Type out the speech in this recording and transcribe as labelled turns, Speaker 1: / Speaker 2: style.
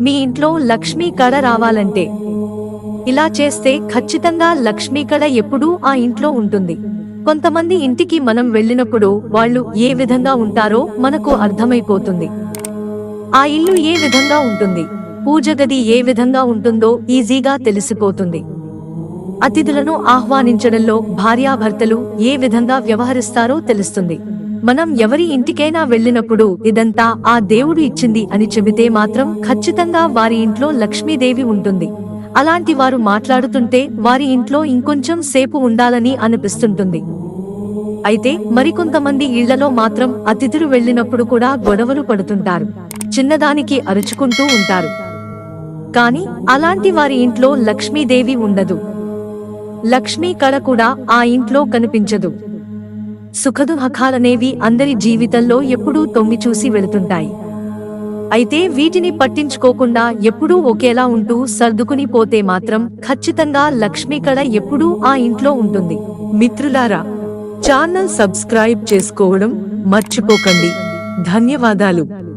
Speaker 1: మీ ఇంట్లో లక్ష్మీ కళ రావాలంటే. ఇలా చేస్తే ఖచ్చితంగా లక్ష్మీ కళ ఎప్పుడూ ఆ ఇంట్లో ఉంటుంది. కొంతమంది ఇంటికి మనం వెళ్ళినప్పుడు వాళ్ళు ఏ విధంగా ఉంటారో మనకు అర్థమైపోతుంది. ఆ ఇల్లు ఏ విధంగా ఉంటుంది? పూజ గది ఏ విధంగా ఉంటుందో ఈజీగా తెలిసిపోతుంది. అతిథులను ఆహ్వానించడంలో భార్యాభర్తలు ఏ విధంగా వ్యవహరిస్తారో తెలుస్తుంది. మనం ఎవరి ఇంటికైనా వెళ్ళినప్పుడు ఇదంతా ఆ దేవుడు ఇచ్చింది అని చెబితే మాత్రం ఖచ్చితంగా వారి ఇంట్లో లక్ష్మీదేవి ఉంటుంది. అలాంటి వారు మాట్లాడుతుంటే వారి ఇంట్లో ఇంకొంచెం సేపు ఉండాలని అనిపిస్తుంటుంది. అయితే మరికొంతమంది ఇళ్ళలో మాత్రం అతిథులు వెళ్ళినప్పుడు కూడా గొడవలు పడుతుంటారు. చిన్నదానికి అరుచుకుంటూ ఉంటారు. కాని అలాంటి వారి ఇంట్లో లక్ష్మీదేవి ఉండదు. లక్ష్మీ కళ కూడా ఆ ఇంట్లో కనిపించదు. సుఖదుహకాలనేవి అందరి జీవితంలో ఎప్పుడూ తొమ్మి చూసి వెళుతుంటాయి. అయితే వీటిని పట్టించుకోకుండా ఎప్పుడూ ఒకేలా ఉంటూ సర్దుకుని పోతే మాత్రం ఖచ్చితంగా లక్ష్మీ కళ ఎప్పుడూ ఆ ఇంట్లో ఉంటుంది.
Speaker 2: మిత్రులారా ఛానల్ సబ్స్క్రైబ్ చేసుకోవడం మర్చిపోకండి. ధన్యవాదాలు.